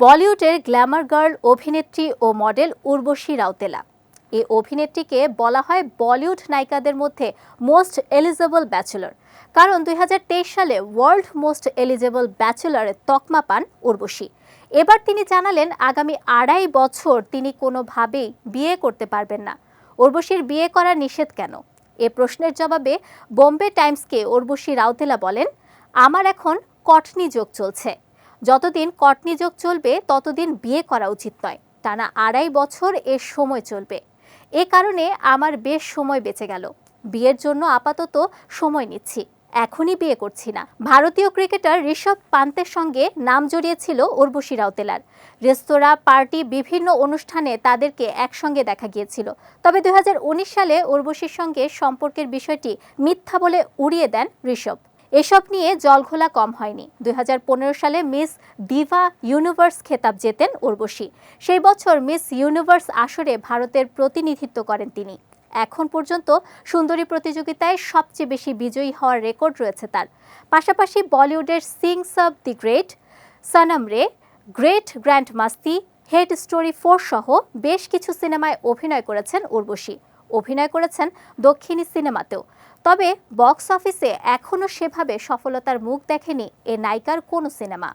বলিউডের Glamour girl অভিনেত্রী ও model Urvashi Rautela. এই অভিনেত্রীকে বলা হয় বলিউড নায়িকাদের মধ্যে মোস্ট এলিজেবল ব্যাচেলর। কারণ দুই হাজার তেইশ সালে ওয়ার্ল্ড মোস্ট এলিজেবল ব্যাচেলরের তকমা পান উর্বশী। এবার তিনি জানালেন, আগামী আড়াই বছর তিনি কোনোভাবেই বিয়ে করতে পারবেন না। উর্বশীর বিয়ে করা নিষেধ কেন? এ প্রশ্নের জবাবে বোম্বে টাইমসকে উর্বশী রাউতেলা বলেন, আমার এখন কটনি যোগ চলছে। যতদিন কটনি যোগ চলবে, ততদিন বিয়ে করা উচিত নয়। টানা আড়াই বছর এর সময় চলবে। এ কারণে আমার বেশ সময় বেঁচে গেল। বিয়ের জন্য আপাতত সময় নিচ্ছি। এখনই বিয়ে করছি না। ভারতীয় ক্রিকেটার ঋষভ পান্তের সঙ্গে নাম জড়িয়েছিল উর্বশী রাউতেলার। রেস্তোরাঁ, পার্টি, বিভিন্ন অনুষ্ঠানে তাদেরকে একসঙ্গে দেখা গিয়েছিল। তবে দুই হাজার উনিশ সালে উর্বশীর সঙ্গে সম্পর্কের বিষয়টি মিথ্যা বলে উড়িয়ে দেন ঋষভ। এসব নিয়ে জলঘোলা কম হয়নি। দুই হাজার পনেরো সালে মিস দিভা ইউনিভার্স খেতাব জেতেন উর্বশী। সেই বছর মিস ইউনিভার্স আসরে ভারতের প্রতিনিধিত্ব করেন তিনি। এখন পর্যন্ত সুন্দরী প্রতিযোগিতায় সবচেয়ে বেশি বিজয়ী হওয়ার রেকর্ড রয়েছে তার। পাশাপাশি বলিউডের Singhs of the great, Sanam Re, great grand Masti, hate story four সহ বেশ কিছু সিনেমায় অভিনয় করেছেন উর্বশী। অভিনয় করেছেন দক্ষিণী সিনেমাতেও। তবে বক্স অফিসে এখনও সেভাবে সফলতার মুখ দেখেনি এ নায়িকার কোনো সিনেমা।